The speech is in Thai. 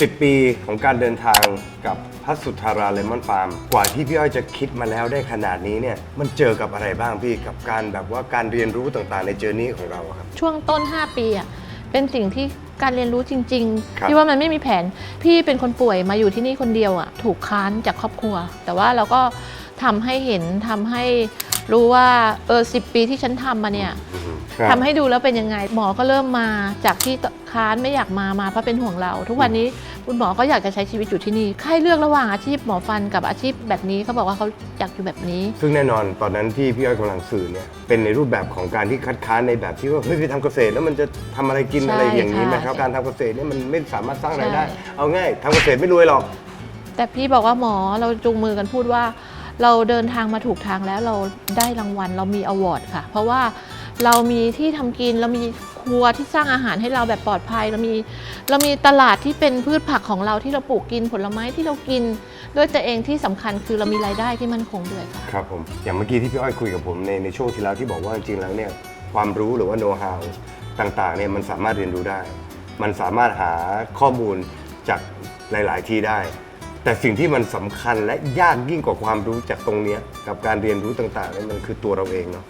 10 ปีของการเดินทางกับพัสสุทธาราเลมอนฟาร์ม กว่าที่พี่อ้อยจะคิดมาแล้วได้ขนาดนี้เนี่ย มันเจอกับอะไรบ้างพี่กับการแบบว่าการเรียนรู้ต่างๆ ในเจอร์นี้ของเราอะครับ ช่วงต้น 5 ปีอะเป็นสิ่งที่การเรียนรู้จริงครับ ๆที่ว่ามันไม่มีแผน พี่เป็นคนป่วยมาอยู่ที่นี่คนเดียวอะถูกค้านจากครอบครัว แต่ว่าเราก็ทำให้เห็นทำให้รู้ว่าเออสิปีที่ฉันทำมาเนี่ย อืมครับ ทำให้ดูแล้วเป็นยังไง หมอก็เริ่มมาจากที่ ค้านไม่อยากมามาเพราะเป็นห่วงเรา ทุกวันนี้คุณหมอก็อยากจะใช้ชีวิตอยู่ที่นี่ใครเลือกระหว่างอาชีพหมอฟันกับอาชีพแบบนี้เขาบอกว่าเขาอยากอยู่แบบนี้ ซึ่งแน่นอนตอนนั้นที่พี่อ้อยกำลังสื่อเนี่ยเป็นในรูปแบบของการที่คัดค้านในแบบที่ว่าเฮ้ยไปทำเกษตรแล้วมันจะทำอะไรกินใช่อะไรอย่างนี้ไหมครับค่ะการทำเกษตรเนี่ยมันไม่สามารถสร้างรายได้ ใช่ เอาง่ายทำเกษตรไม่รวยหรอก แต่พี่บอกว่าหมอเราจูงมือกันพูดว่า เราเดินทางมาถูกทางแล้วเราได้รางวัลเรามีอวอร์ดค่ะ เพราะว่าเรามีที่ทำกินเรามี ครัวที่สร้างอาหารให้เราแบบปลอดภัย เรามีเรามีตลาดที่เป็นพืชผักของเราที่เราปลูกกินผลไม้ที่เรากิน ด้วยตัวเองที่สำคัญคือเรามีรายได้ที่มั่นคงด้วยค่ะ ครับผมอย่างเมื่อกี้ที่พี่อ้อยคุยกับผมในในช่วงที่แล้วที่บอกว่าจริงๆแล้วเนี่ยความรู้หรือว่าโน้ตฮาวต่างๆเนี่ยมันสามารถเรียนรู้ได้ มันสามารถหาข้อมูลจากหลาย ๆ ที่ได้ แต่สิ่งที่มันสำคัญและยากยิ่งกว่าความรู้จากตรงเนี้ยกับการเรียนรู้ต่างๆเนี่ยมันคือตัวเราเองเนาะ